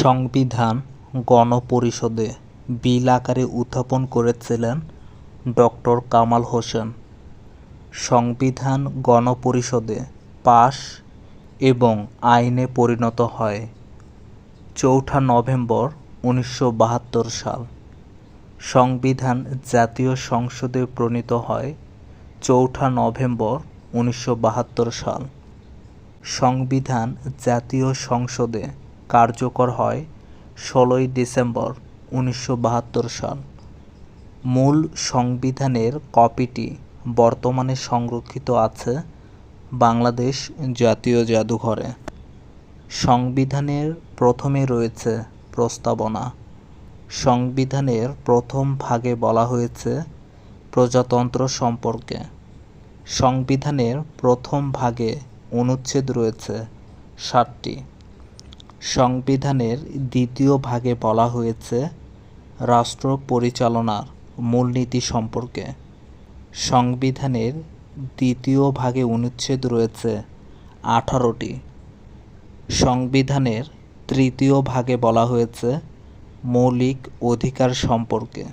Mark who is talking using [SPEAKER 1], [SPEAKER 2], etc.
[SPEAKER 1] সংবিধান গণপরিষদে বিল আকারে উত্থাপন করেছিলেন ডক্টর কামাল হোসেন। সংবিধান গণপরিষদে পাশ এবং আইনে পরিণত হয়। চৌঠা নভেম্বর উনিশশো বাহাত্তর সাল। সংবিধান জাতীয় সংসদে প্রণীত হয় চৌঠা নভেম্বর উনিশশো বাহাত্তর সাল। সংবিধান জাতীয় সংসদে কার্যকর হয় ষোলোই ডিসেম্বর উনিশশো বাহাত্তর সাল। মূল সংবিধানের কপিটি বর্তমানে সংরক্ষিত আছে বাংলাদেশ জাতীয় জাদুঘরে। সংবিধানের প্রথমে রয়েছে প্রস্তাবনা। সংবিধানের প্রথম ভাগে বলা হয়েছে প্রজাতন্ত্র সম্পর্কে। সংবিধানের প্রথম ভাগে অনুচ্ছেদ রয়েছে ষাটটি সংবিধানের দ্বিতীয় ভাগে বলা হয়েছে রাষ্ট্র পরিচালনার মূলনীতি সম্পর্কে। সংবিধানের দ্বিতীয় ভাগে অনুচ্ছেদ রয়েছে আঠারোটি। সংবিধানের তৃতীয় ভাগে বলা হয়েছে মৌলিক অধিকার সম্পর্কে।